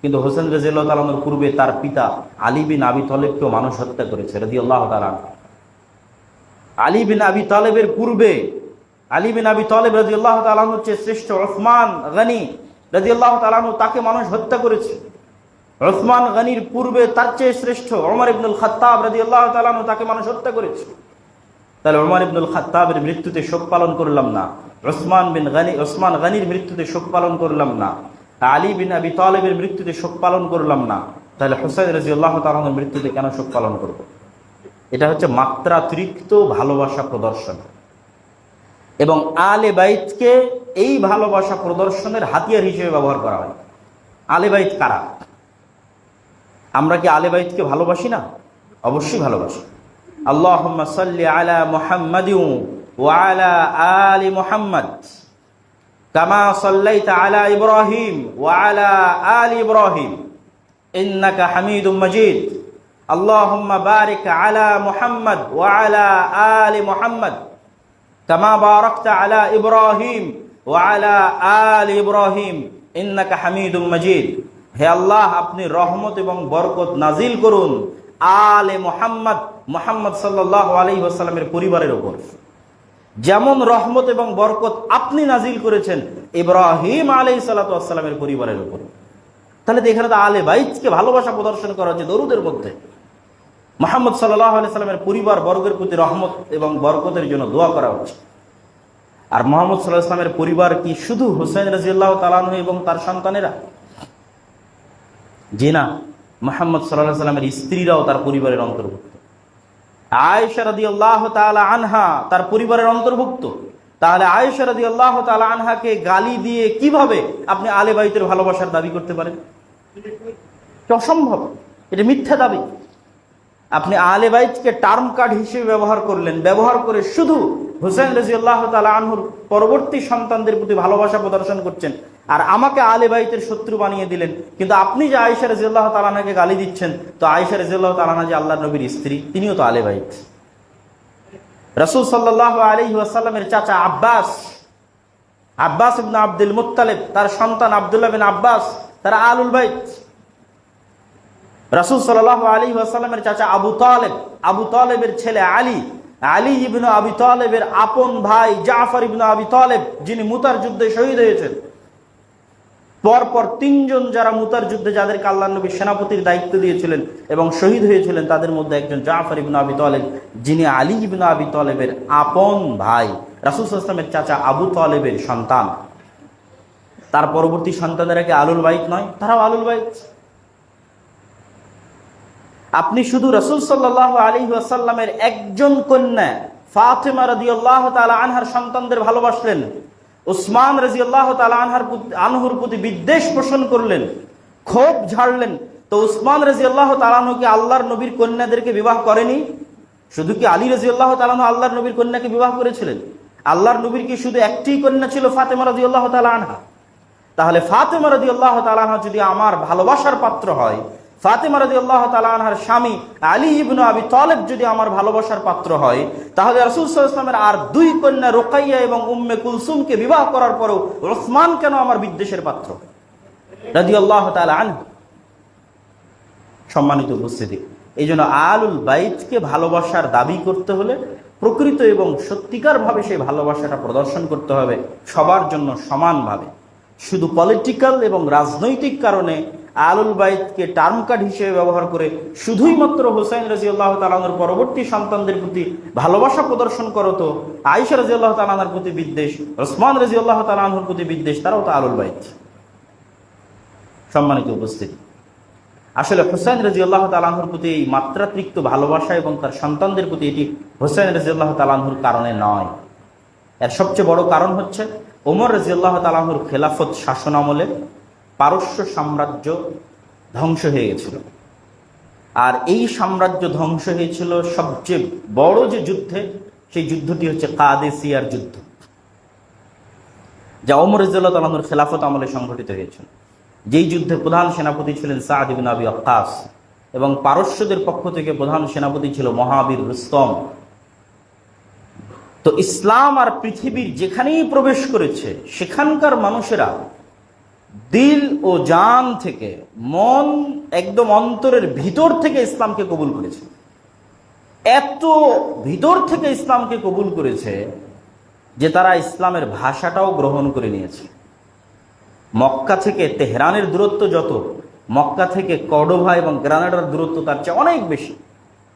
কিন্তু হোসেন রাজিউল্লাহ তালানোর পূর্বে তার পিতা আলী বিন আবি তলেবকেও মানুষ হত্যা করেছে রাজি আল্লাহ তালান আলী বিন আবি তালেবের পূর্বে, আলী বিন আবি তালেব রাজি আল্লাহ তালান হচ্ছে শ্রেষ্ঠ ওসমান গনি রাজি আল্লাহ তালানু তাকে মানুষ হত্যা করেছে। ওসমান গনির পূর্বে তার চেয়ে শ্রেষ্ঠ ওমর ইবনুল খাত্তাব রাজি আল্লাহ তালানু তাকে মানুষ হত্যা করেছে। তাহলে ওমর ইবনুল খাত্তাবের মৃত্যুতে শোক পালন করলাম না, ওসমান বিন গানি, ওসমান গানির মৃত্যুতে শোক পালন করলাম না। আলী বিন আবি তালেবের মৃত্যুতে শোক পালন করলাম না। তাহলে হুসাইন রাজি আল্লাহ তালানোর মৃত্যুতে কেন শোক পালন করব। এটা হচ্ছে মাত্রাতিরিক্ত ভালোবাসা প্রদর্শন। এবং আলে বাইতকে এই ভালোবাসা প্রদর্শনের হাতিয়ার হিসেবে ব্যবহার করা হয়। আলে বাইত কারা? আমরা কি আলে বাইতকে ভালোবাসি না? অবশ্যই ভালোবাসি। আল্লাহ সাল্লি আলা মুহাম্মাদ ওয়ালা আলী মুহাম্মদ। কামা সাল্লাইতা আলা ইব্রাহিম ওয়া আল ইব্রাহিম। ইন্নাকা হামিদুম মাজিদ। আল্লাহুম্মা আলা মুহাম্মদ ওয়া আলা আল মুহাম্মদ। কামা আলা ইব্রাহিম ওয়া আল ইব্রাহিম। ইন্নাকা হামিদুম মাজিদ। হে আল্লাহ, আপনি রহমত এবং বরকত নাজিল করুন আলে মোহাম্মদ মোহাম্মদ সাল্লাহ আলী ওসালামের পরিবারের ওপর যেমন রহমত এবং বরকত আপনি নাজিল করেছেন ইব্রাহিম আলাই সাল্লাতামের পরিবারের উপর। তাহলে এখানে তো আলে বাইজকে ভালোবাসা প্রদর্শন করা হচ্ছে দরুদের মধ্যে। মোহাম্মদ সাল্লাহ আলি সাল্লামের পরিবার বর্গের প্রতি রহমত এবং বরকতের জন্য দোয়া করা হচ্ছে। আর মোহাম্মদ সাল্লাহ ইসলামের পরিবার কি শুধু হুসাইন রাজিউল্লাহ তালানহ এবং তার সন্তানেরা? জি না, মোহাম্মদ সাল্লাহ সাল্লামের স্ত্রীরাও তার পরিবারের অন্তর্ভুক্ত। আয়েশা রাদি আল্লাহ তালা আনহা, তার পরিবারের অন্তর্ভুক্ত। তাহলে আয়েশা রাদি আল্লাহ তালা আনহাকে গালি দিয়ে কীভাবে আপনি আলে বাইতের ভালোবাসার দাবি করতে পারেন? অসম্ভব? এটা মিথ্যা দাবি। আপনি আলে বাইতকে টার্ম কার্ড হিসেবে ব্যবহার করলেন, ব্যবহার করে শুধু হুসেন রাজি আল্লাহ তালা আনহুর পরবর্তী সন্তানদের প্রতি ভালোবাসা প্রদর্শন করছেন। আর আমাকে আলে বাইতের শত্রু বানিয়ে দিলেন। কিন্তু আপনি যে আয়েশা রাজি আল্লাহ তালানাকে গালি দিচ্ছেন, তো আয়েশা রাজি আল্লাহ তালানা যে আল্লাহ নবীর স্ত্রী, তিনিও তো আলে বাইত। রসুল সাল্লাহ আলী ওয়াসাল্লামের চাচা আব্বাস আব্বাস আব্দুল মুতালেব তার সন্তান আবদুল্লাহ বিন আব্বাস, তারা আলুল বাইত। রাসুল সাল্লাহ আলী ওয়াসাল্লামের চাচা আবু তালেব, আবু তালেবের ছেলে আলী আলী ইবনু আবি তালেবের আপন ভাই জাফর ইবনু আবি তালেব, যিনি মুতার যুদ্ধে শহীদ হয়েছেন। পরপর তিনজন যারা মুতার যুদ্ধে, যাদেরকে আল্লাহ নবী সেনাপতির দায়িত্ব দিয়েছিলেন এবং শহীদ হয়েছিলেন, তাদের মধ্যে একজন জাফর ইবনু আবি তালেব, যিনি আলী ইবনু আবি তালেবের আপন ভাই, রাসুল আসলামের চাচা আবু তালেবের সন্তান। তার পরবর্তী সন্তানেরা কি আলুল বাইক নয়? তারাও আলুল বাইক আপনি শুধু রসুল সাল্লাহ আলী আসাল্লামের একজন কন্যা ফাতেমা রাজি আল্লাহ তালা আনহার সন্তানদের ভালোবাসলেন উসমান রাজি আল্লাহ আনহার আনহুর প্রতি বিদ্বেষ পোষণ করলেন, ক্ষোভ ঝাড়লেন। তো উসমান রাজি আল্লাহ তালানহ কি আল্লাহর নবীর কন্যাদেরকে বিবাহ করেনি? শুধু কি আলী রাজি আল্লাহ তালানহ আল্লাহর নবীর কন্যাকে বিবাহ করেছিলেন? আল্লাহর নবীর কি শুধু একটি কন্যা ছিল ফাতেমা রাজি আল্লাহ তালা আনহা? তাহলে ফাতেমা রাজি আল্লাহ তালানহা যদি আমার ভালোবাসার পাত্র হয় ফাতেমা রাজি আল্লাহ তালাহার স্বামী আলী ইবনু আবি তলেব যদি আমার ভালোবাসার পাত্র হয়, তাহলে রসুল ইসলামের আর দুই কন্যা রোকাইয়া এবং উম্মে কুলসুমকে বিবাহ করার পরেও ওসমান কেন আমার বিদ্বেষের পাত্র? রাজি আল্লাহ আন সম্মানিত উপস্থিতি এই জন্য আলুল বাইতকে ভালোবাসার দাবি করতে হলে প্রকৃত এবং সত্যিকারভাবে সেই ভালোবাসাটা প্রদর্শন করতে হবে সবার জন্য সমানভাবে। শুধু পলিটিক্যাল এবং রাজনৈতিক কারণে আলুল বাইতকে টার্ম কার্ড হিসেবে ব্যবহার করে শুধুই মাত্র হোসাইন রাজি আল্লাহ তালানোর পরবর্তী সন্তানদের প্রতি ভালোবাসা প্রদর্শন করো তো। আয়সা রাজি আল্লাহ তালানার প্রতি বিদ্বেষ, ওসমান রাজি আল্লাহ তালানোর প্রতি বিদ্বেষ, তারাও তো আলুল বাইত। সম্মানিত উপস্থিতি। আসলে হোসেন রাজি আল্লাহ তালাহুর প্রতি এই মাত্রাতিরিক্ত ভালোবাসা এবং তার সন্তানদের প্রতি এটি হোসেন রাজি আল্লাহ তালাহুর কারণে নয়। এর সবচেয়ে বড় কারণ হচ্ছে ওমর রাজি আল্লাহ তালাহুর খেলাফত শাসন আমলে পারস্য সাম্রাজ্য ধ্বংস হয়ে গেছিল। আর এই সাম্রাজ্য ধ্বংস হয়েছিল সবচেয়ে বড় যে যুদ্ধে, সেই যুদ্ধটি হচ্ছে কাদেসিয়ার যুদ্ধ, যা রাজিউল্লাহ তালাহুর খেলাফত আমলে সংঘটিত হয়েছিল। যেই যুদ্ধে প্রধান সেনাপতি ছিলেন সাহাদিবিন আবি আক্কাস এবং পারস্যদের পক্ষ থেকে প্রধান সেনাপতি ছিল মহাবীর রুস্তম। তো ইসলাম আর পৃথিবীর যেখানেই প্রবেশ করেছে, সেখানকার মানুষেরা দিল ও জান থেকে, মন একদম অন্তরের ভিতর থেকে ইসলামকে কবুল করেছে। এত ভিতর থেকে ইসলামকে কবুল করেছে যে তারা ইসলামের ভাষাটাও গ্রহণ করে নিয়েছে। মক্কা থেকে তেহরানের দূরত্ব যত, মক্কা থেকে কর্ডোভা এবং গ্রানাডার দূরত্ব তার চেয়ে অনেক বেশি।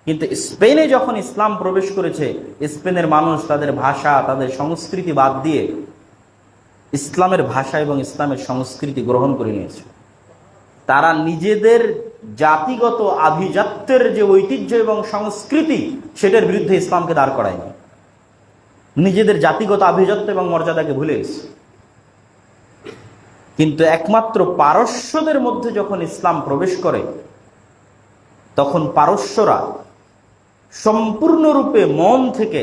কিন্তু স্পেনে যখন ইসলাম প্রবেশ করেছে, স্পেনের মানুষ তাদের ভাষা, তাদের সংস্কৃতি বাদ দিয়ে ইসলামের ভাষা এবং ইসলামের সংস্কৃতি গ্রহণ করে নিয়েছে। তারা নিজেদের জাতিগত আভিজাত্যের যে ঐতিহ্য এবং সংস্কৃতি, সেটার বিরুদ্ধে ইসলামকে দাঁড় করায়নি। নিজেদের জাতিগত আভিজাত্য এবং মর্যাদাকে ভুলে গেছে। কিন্তু একমাত্র পারস্যদের মধ্যে যখন ইসলাম প্রবেশ করে, তখন পারস্যরা সম্পূর্ণরূপে মন থেকে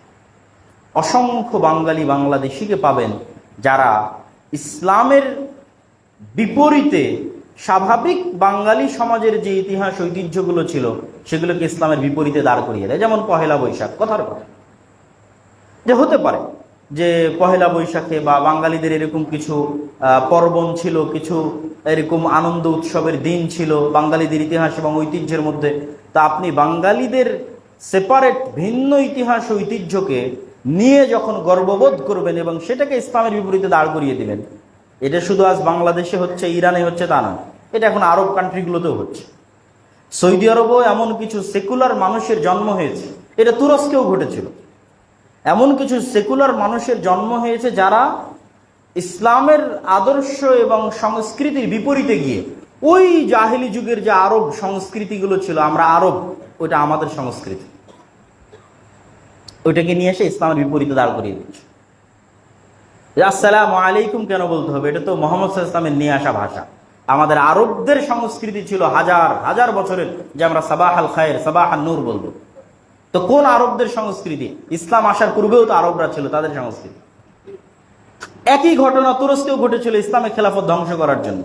অসংখ্য বাঙালি বাংলাদেশিকে পাবেন যারা ইসলামের বিপরীতে স্বাভাবিক বাঙালি সমাজের যে ইতিহাস, ঐতিহ্যগুলো ছিল, সেগুলোকে ইসলামের বিপরীতে দাঁড় করিয়ে দেয়। যেমন পহেলা বৈশাখ, কথার কথা। যে হতে পারে যে পহেলা বৈশাখে বা বাঙালিদের এরকম কিছু পর্বণ ছিল, কিছু এরকম আনন্দ উৎসবের দিন ছিল বাঙালিদের ইতিহাস এবং ঐতিহ্যের মধ্যে, তা আপনি বাঙালিদের সেপারেট ভিন্ন ইতিহাস, ঐতিহ্যকে নিয়ে যখন গর্ববোধ করবেন এবং সেটাকে ইসলামের বিপরীতে দাঁড় করিয়ে দিবেন, এটা শুধু আজ বাংলাদেশে হচ্ছে, ইরানে হচ্ছে তা নয় এটা এখন আরব কান্ট্রিগুলোতেও হচ্ছে। সৌদি আরবেও এমন কিছু সেকুলার মানুষের জন্ম হয়েছে, এটা তুরস্কেও ঘটেছিল। এমন কিছু সেকুলার মানুষের জন্ম হয়েছে যারা ইসলামের আদর্শ এবং সংস্কৃতির বিপরীতে গিয়ে, ওই জাহিলি যুগের যে আরব সংস্কৃতিগুলো ছিল, আমরা আরব, ওইটা আমাদের সংস্কৃতি। ওইটাকে নিয়ে এসে ইসলামের বিপরীতে দাঁড় করিয়ে দিচ্ছে। আসসালাম আলাইকুম কেন বলতে হবে? এটা তো মোহাম্মদ ইসলামের নিয়ে আসা ভাষা। আমাদের আরবদের সংস্কৃতি ছিল হাজার হাজার বছরের, যে আমরা সাবাহ আল খায়ের সাবাহ আল নূর বলব। তো কোন আরবদের সংস্কৃতি? ইসলাম আসার পূর্বেও তো আরবরা ছিল, তাদের সংস্কৃতি। একই ঘটনা তুরস্কেও ঘটেছিল ইসলামের খেলাফত ধ্বংস করার জন্য।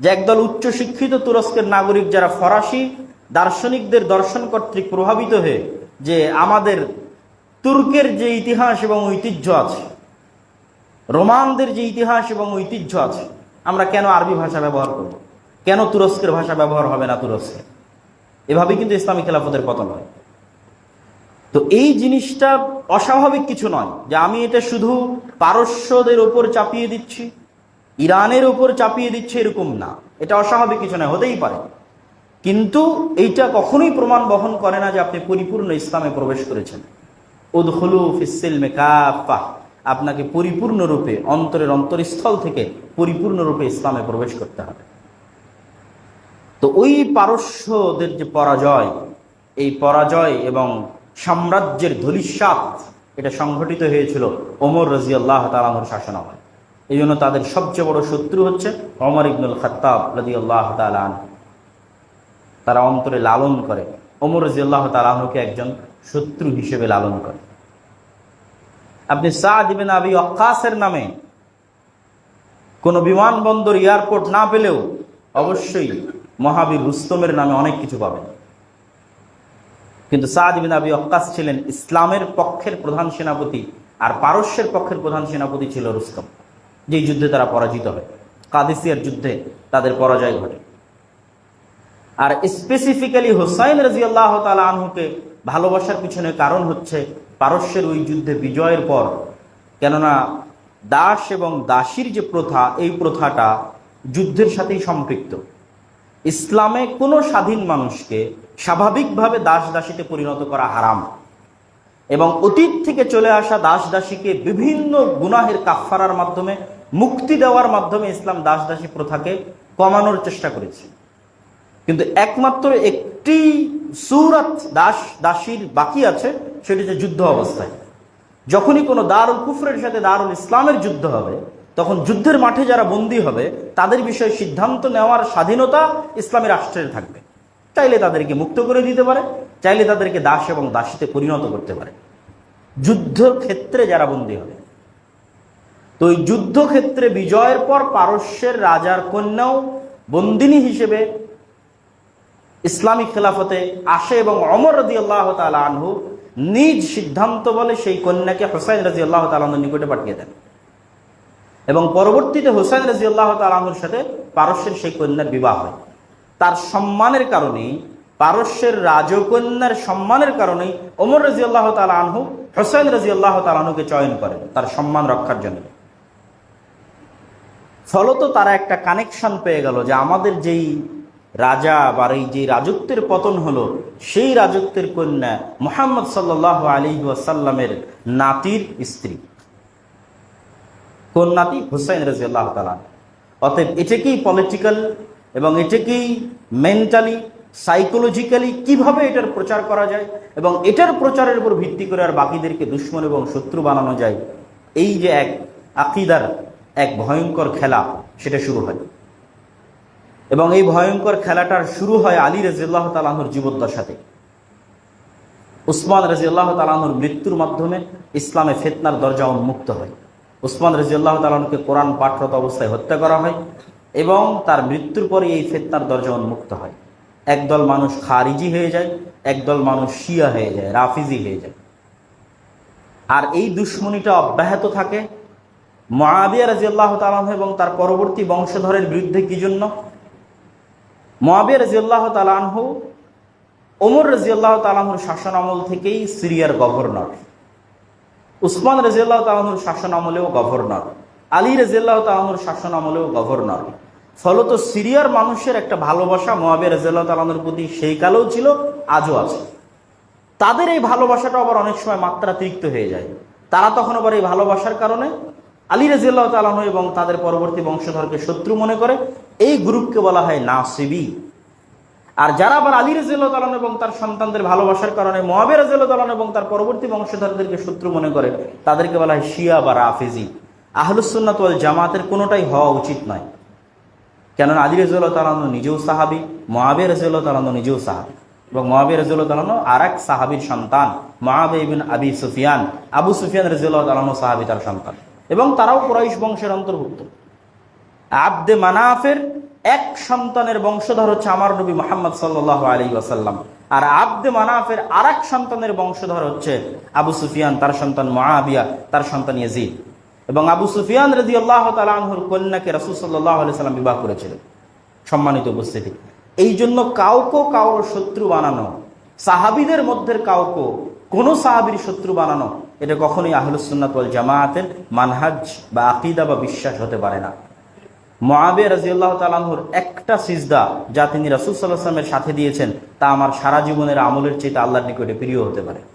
যে একদল উচ্চ শিক্ষিত তুরস্কের নাগরিক যারা ফরাসি দার্শনিকদের দর্শন কর্তৃক প্রভাবিত হয়ে যে আমাদের তুর্কের যে ইতিহাস এবং ঐতিহ্য আছে, রোমানদের যে ইতিহাস এবং ঐতিহ্য আছে, আমরা কেন আরবি ভাষা ব্যবহার করব? কেন তুরস্কের ভাষা ব্যবহার হবে না তুরস্কে? এভাবে কিন্তু ইসলামী খেলাফতের পতন হয়। তো এই জিনিসটা অস্বাভাবিক কিছু নয় যে আমি এটা শুধু পারস্যদের ওপর চাপিয়ে দিচ্ছি, ইরানের ওপর চাপিয়ে দিচ্ছি এরকম না। এটা অস্বাভাবিক কিছু নয়, হতেই পারে। কিন্তু এইটা কখনোই প্রমাণ বহন করে না যে আপনি পরিপূর্ণ ইসলামে প্রবেশ করেছেন। উদখলু ফিসিল মেকাফা আপনাকে পরিপূর্ণরূপে, অন্তরের অন্তরস্থল থেকে পরিপূর্ণরূপে ইসলামে প্রবেশ করতে হবে। তো ওই পারস্যদের যে পরাজয়, এই পরাজয় এবং সাম্রাজ্যের ধলিস্বাত এটা সংঘটিত হয়েছিল ওমর রাজি আল্লাহ তালামর শাসনাময় এই জন্য তাদের সবচেয়ে বড় শত্রু হচ্ছে অমর ইবনুল খত্তাব রাজি আল্লাহ তালান তারা অন্তরে লালন করে। ওমর রাজি আল্লাহ তালাহকে একজন শত্রু হিসেবে লালন করে। আপনি সাদ ইবেন আবি অক্কাসের নামে কোনো বিমানবন্দর, এয়ারপোর্ট না পেলেও অবশ্যই মহাবীর রুস্তমের নামে অনেক কিছু পাবেন। কিন্তু সাদ ইবিন আবি অক্কাস ছিলেন ইসলামের পক্ষের প্রধান সেনাপতি আর পারস্যের পক্ষের প্রধান সেনাপতি ছিল রুস্তম। যেই যুদ্ধে তারা পরাজিত হয়, কাদিসিয়ার যুদ্ধে তাদের পরাজয় ঘটে। আর স্পেসিফিক্যালি হোসাইন রাজি আল্লাহ তালা আনহুকে ভালোবাসার পিছনে কারণ হচ্ছে পারস্যের ওই যুদ্ধে বিজয়ের পর। কেননা দাস এবং দাসীর যে প্রথা, এই প্রথাটা যুদ্ধের সাথেই সম্পৃক্ত। ইসলামে কোনো স্বাধীন মানুষকে স্বাভাবিকভাবে দাস দাসীতে পরিণত করা হারাম। এবং অতীত থেকে চলে আসা দাস দাসীকে বিভিন্ন গুনাহের কাফারার মাধ্যমে, মুক্তি দেওয়ার মাধ্যমে ইসলাম দাস দাসী প্রথাকে কমানোর চেষ্টা করেছে। কিন্তু একমাত্র একটি সুরাত দাস, দাসীর বাকি আছে, সেটি হচ্ছে যুদ্ধ অবস্থায়। যখনই কোনো দারুল কুফরের সাথে দারুল ইসলামের যুদ্ধ হবে, তখন যুদ্ধের মাঠে যারা বন্দী হবে, তাদের বিষয়ে সিদ্ধান্ত নেওয়ার স্বাধীনতা ইসলামী রাষ্ট্রের থাকবে। চাইলে তাদেরকে মুক্ত করে দিতে পারে, চাইলে তাদেরকে দাস এবং দাসীতে পরিণত করতে পারে। যুদ্ধক্ষেত্রে যারা বন্দী হবে, তো ওই যুদ্ধক্ষেত্রে বিজয়ের পর পারস্যের রাজার কন্যাও বন্দিনী হিসেবে ইসলামী খেলাফতে আসে এবং অমর রাজি আল্লাহ তালা আনহু নিজ সিদ্ধান্ত বলে সেই কন্যাকে হোসাইন রাজি আল্লাহ তালাহুর নিকটে পাঠিয়ে দেন। এবং পরবর্তীতে হোসাইন রাজি আল্লাহ তালাহুর সাথে পারস্যের সেই কন্যার বিবাহ হয়। তার সম্মানের কারণেই, পারস্যের রাজকন্যার সম্মানের কারণেই ওমর রাজি আল্লাহ তালা আনহু হোসাইন রাজি আল্লাহ তালাহুকে চয়ন করেন তার সম্মান রক্ষার জন্য। ফলত তারা একটা কানেকশন পেয়ে গেল যে আমাদের যেই রাজা বা এই যে রাজত্বের পতন হলো, সেই রাজত্বের কন্যা মোহাম্মদ সাল্লাহ আলী ওয়াসাল্লামের নাতির স্ত্রী। কোন নাতি? হুসাইন রাজিয়াল্লাহ তালা অতএব এটাকেই পলিটিক্যাল এবং এটাকেই মেন্টালি সাইকোলজিক্যালি কীভাবে এটার প্রচার করা যায় এবং এটার প্রচারের উপর ভিত্তি করে আর বাকিদেরকে দুশ্মন এবং শত্রু বানানো যায়, এই যে এক আকিদার এক ভয়ঙ্কর খেলা, সেটা শুরু হয়। এবং এই ভয়ঙ্কর খেলাটার শুরু হয় আলী রাজিয়াল্লাহ তালাহুর জীবদ্দশাতে। উসমান রাজিয়াল্লাহ তালাহুর মৃত্যুর মাধ্যমে ইসলামে ফেতনার দরজা উন্মুক্ত হয়। উসমান রাজিয়াল্লাহ তালাহকে কোরআন পাঠরত অবস্থায় হত্যা করা হয় এবং তার মৃত্যুর পরে এই ফেতনার দরজা উন্মুক্ত হয়। একদল মানুষ খারিজি হয়ে যায়, একদল মানুষ শিয়া হয়ে যায়, রাফিজি হয়ে যায়। আর এই দুশ্মনীটা অব্যাহত থাকে। মহাবিয়া রাজিয়াল্লাহ তালাহ এবং তার পরবর্তী বংশধরের বিরুদ্ধে কি জন্য? মহাবিয়া রাজিয়াল্লাহ তালাহ ওমর রাজিয়াল্লাহ তালাহুর শাসন আমল থেকেই সিরিয়ার গভর্নর। উসমান রাজিয়াল্লাহ তালাহুর শাসন আমলেও গভর্নর। আলী রাজিয়াল্লাহ তালাহুর শাসন আমলেও গভর্নর। ফলত সিরিয়ার মানুষের একটা ভালোবাসা মহাবিয়া রাজিয়াল্লাহ তালাহুর প্রতি সেই কালেও ছিল, আজও আছে। তাদের এই ভালোবাসাটা আবার অনেক সময় মাত্রাতিরিক্ত হয়ে যায়। তারা তখন আবার এই ভালোবাসার কারণে আলী রাজিয়াল্লাহ তালাহ এবং তাদের পরবর্তী বংশধরকে শত্রু মনে করে, এই গ্রুপকে বলা হয় নাসিবি। আর যারা আবার আলী রাজিয়াল্লাহ তালান এবং তার সন্তানদের ভালোবাসার কারণে মহাবের রাজিয়াল্লাহ তালান এবং তার পরবর্তী বংশধরদেরকে শত্রু মনে করে, তাদেরকে বলা হয় শিয়া বা রাফেজি। আহলুসুন্নাত ওয়াল জামাতের কোনোটাই হওয়া উচিত নয়। কেননা আলী রাজিউল্লাহ তালানো নিজেও সাহাবি মহাবের রাজিউল্লাহ তালানো নিজেও সাহাবি। এবং মহাবের রাজিউল্লাহ তালানো আর এক সাহাবির সন্তান মহাবে ইবিন আবি সুফিয়ান। আবু সুফিয়ান রাজিউল্লাহ তালানো সাহাবি তার সন্তান। এবং তারাও কুরাইশ বংশের অন্তর্ভুক্ত। আব্দে মানাফের এক সন্তানের বংশধর হচ্ছে আমার নবী মোহাম্মদ সাল্লাহ আলী ওয়াসাল্লাম। আর আব্দে মানাফের আর এক সন্তানের বংশধর হচ্ছে আবু সুফিয়ান, তার সন্তান মহাবিয়া তার সন্তান ইয়াজিদ। এবং আবু সুফিয়ান রাজি আল্লাহ তালাহুর কন্যাকে রসুল সাল্লাহ আলি সাল্লাম বিবাহ করেছিলেন। সম্মানিত উপস্থিতি। এই জন্য কাউকে কাউর শত্রু বানানো, সাহাবিদের মধ্যে কাউকে কোনো সাহাবির শত্রু বানানো এটা কখনোই আহলুসুন্নাত ওয়াল জামায়াতের মানহাজ বা আকিদা বা বিশ্বাস হতে পারে না। মহাবে রাজিউল্লাহ তালাহুর একটা সিজদা যা তিনি রাসুল সাল্লাহ সাল্লামের সাথে দিয়েছেন, তা আমার সারা জীবনের আমলের চেয়ে আল্লাহর নিকটে প্রিয় হতে পারে।